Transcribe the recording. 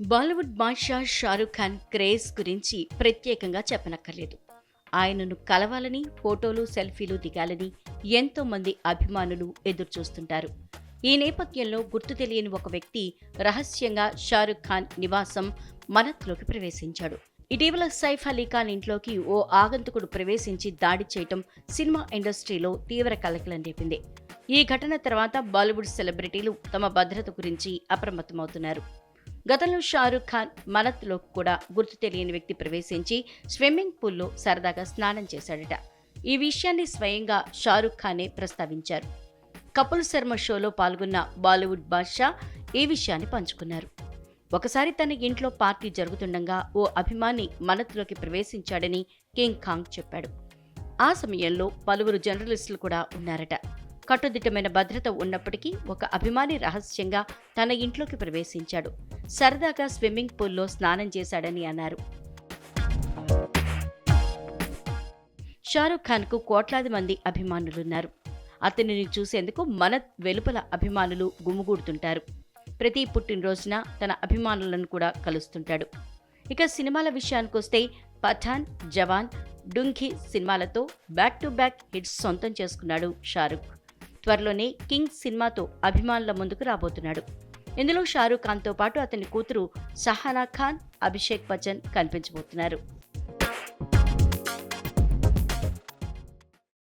బాలీవుడ్ బాద్షా షారుఖ్ ఖాన్ క్రేజ్ గురించి ప్రత్యేకంగా చెప్పనక్కర్లేదు. ఆయనను కలవాలని ఫోటోలు సెల్ఫీలు దిగాలని ఎంతో మంది అభిమానులు ఎదురుచూస్తుంటారు. ఈ నేపథ్యంలో గుర్తు తెలియని ఒక వ్యక్తి రహస్యంగా షారుఖ్ ఖాన్ నివాసం మనత్లోకి ప్రవేశించాడు. ఇటీవల సైఫ్ అలీ ఖాన్ ఇంట్లోకి ఓ ఆగంతుకుడు ప్రవేశించి దాడి చేయటం సినిమా ఇండస్ట్రీలో తీవ్ర కలకలం రేపింది. ఈ ఘటన తర్వాత బాలీవుడ్ సెలబ్రిటీలు తమ భద్రత గురించి అప్రమత్తమవుతున్నారు. గతంలో షారుఖ్ ఖాన్ మనత్లో కూడా గుర్తు తెలియని వ్యక్తి ప్రవేశించి స్విమ్మింగ్ పూల్లో సరదాగా స్నానం చేశాడట. ఈ విషయాన్ని స్వయంగా షారుఖ్ ఖానే ప్రస్తావించారు. కపుల్ శర్మ షోలో పాల్గొన్న బాలీవుడ్ బాద్షా ఈ విషయాన్ని పంచుకున్నారు. ఒకసారి తన ఇంట్లో పార్టీ జరుగుతుండగా ఓ అభిమాని మనత్లోకి ప్రవేశించాడని కింగ్ ఖాంగ్ చెప్పాడు. ఆ సమయంలో పలువురు జర్నలిస్టులు కూడా ఉన్నారట. కట్టుదిట్టమైన భద్రత ఉన్నప్పటికీ ఒక అభిమాని రహస్యంగా తన ఇంట్లోకి ప్రవేశించాడు. సరదాగా స్విమ్మింగ్ పూల్లో స్నానం చేశాడని అన్నారు. షారుఖ్ ఖాన్కు కోట్లాది మంది అభిమానులున్నారు. అతనిని చూసేందుకు మన వెలుపల అభిమానులు గుమిగూడుతుంటారు. ప్రతి పుట్టినరోజున తన అభిమానులను కూడా కలుస్తుంటాడు. ఇక సినిమాల విషయానికొస్తే పఠాన్ జవాన్ డుంఖీ సినిమాలతో బ్యాక్ టు బ్యాక్ హిట్స్ సొంతం చేసుకున్నాడు షారుఖ్. త్వరలోనే కింగ్ సినిమాతో అభిమానుల ముందుకు రాబోతున్నాడు. ఇందులో షారూఖ్ ఖాన్తో పాటు అతని కూతురు సహానా ఖాన్ అభిషేక్ బచ్చన్ కనిపించబోతున్నారు